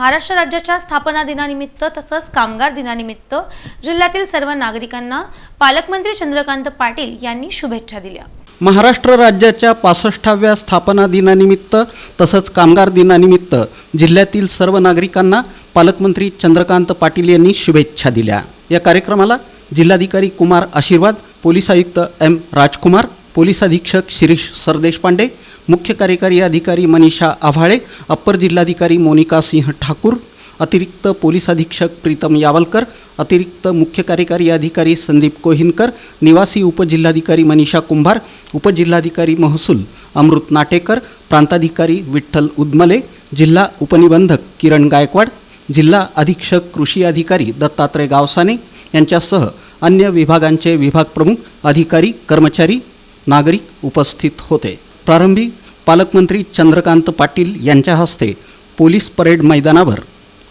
महाराष्ट्र राज्याच्या स्थापना दिनानिमित्त तसंच कामगार दिनानिमित्त जिल्ह्यातील सर्व नागरिकांना पालकमंत्री चंद्रकांत पाटील यांनी शुभेच्छा दिल्या. महाराष्ट्र राज्याच्या पासष्टाव्या स्थापना दिनानिमित्त तसंच कामगार दिनानिमित्त जिल्ह्यातील सर्व नागरिकांना पालकमंत्री चंद्रकांत पाटील यांनी शुभेच्छा दिल्या. या कार्यक्रमाला जिल्हाधिकारी कुमार आशीर्वाद पोलीस आयुक्त एम राजकुमार पोलीस अधीक्षक शिरीष सरदेशपांडे मुख्य कार्यकारी अधिकारी मनीषा आव्हाळे अप्पर जिल्हाधिकारी मोनिका सिंह ठाकूर अतिरिक्त पोलीस अधीक्षक प्रीतम यावलकर अतिरिक्त मुख्य कार्यकारी अधिकारी संदीप कोहिनकर निवासी उपजिल्हाधिकारी मनीषा कुंभार उपजिल्हाधिकारी महसूल अमृत नाटेकर प्रांताधिकारी विठ्ठल उदमले जिल्हा उपनिबंधक किरण गायकवाड जिल्हा अधीक्षक कृषी अधिकारी दत्तात्रय गावसाने यांच्यासह अन्य विभागांचे विभाग प्रमुख अधिकारी कर्मचारी नागरिक उपस्थित होते. प्रारंभी पालकमंत्री चंद्रकांत पाटील यांच्या हस्ते पोलीस परेड मैदानावर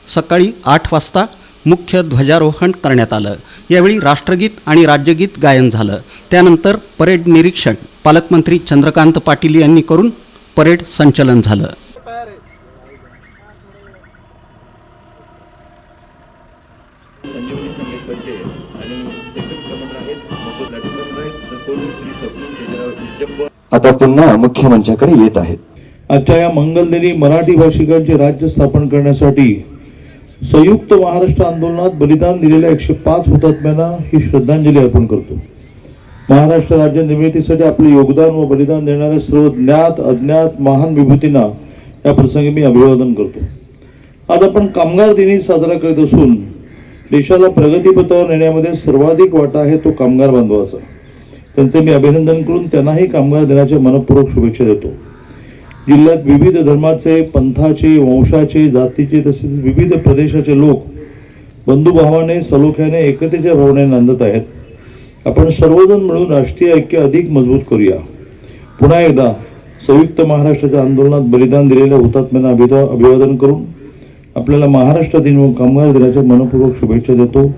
सकाळी आठ वाजता मुख्य ध्वजारोहण करण्यात आलं. यावेळी राष्ट्रगीत आणि राज्यगीत गायन झालं. त्यानंतर परेड निरीक्षण पालकमंत्री चंद्रकांत पाटील यांनी करून परेड संचलन झालं. संजीवनी संगीत आणि आता पुन्हा मुख्यमंचाकडे येत आहेत. आजच्या या मंगलदिनी मराठी भाषिकांचे राज्य स्थापन करण्यासाठी संयुक्त महाराष्ट्र आंदोलनात बलिदान दिलेल्या एकशे पाच हुतात्म्यांना ही श्रद्धांजली अर्पण करतो. महाराष्ट्र राज्य निर्मितीसाठी आपले योगदान व बलिदान देणाऱ्या सर्व ज्ञात अज्ञात महान विभूतींना या प्रसंगी मी अभिवादन करतो. आज आपण कामगार दिनी साजरा करीत असून देशाला प्रगतीपथावर नेण्यामध्ये सर्वाधिक वाटा आहे तो कामगार बांधवाचा. त्यांचे मी अभिनंदन करून त्यांनाही कामगार दिनाच्या मनपूर्वक शुभेच्छा देतो. जिल्ह्यात विविध धर्माचे पंथाचे वंशाचे जातीचे तसेच विविध प्रदेशाचे लोक बंधुभावाने सलोख्याने एकतेच्या भावने नांदत आहेत. आपण सर्वजण मिळून राष्ट्रीय ऐक्य अधिक मजबूत करूया. पुन्हा एकदा संयुक्त महाराष्ट्राच्या आंदोलनात बलिदान दिलेल्या हुतात्म्यांना अभिदा अभिवादन करून आपल्याला महाराष्ट्र दिन व कामगार दिनाच्या मनपूर्वक शुभेच्छा देतो.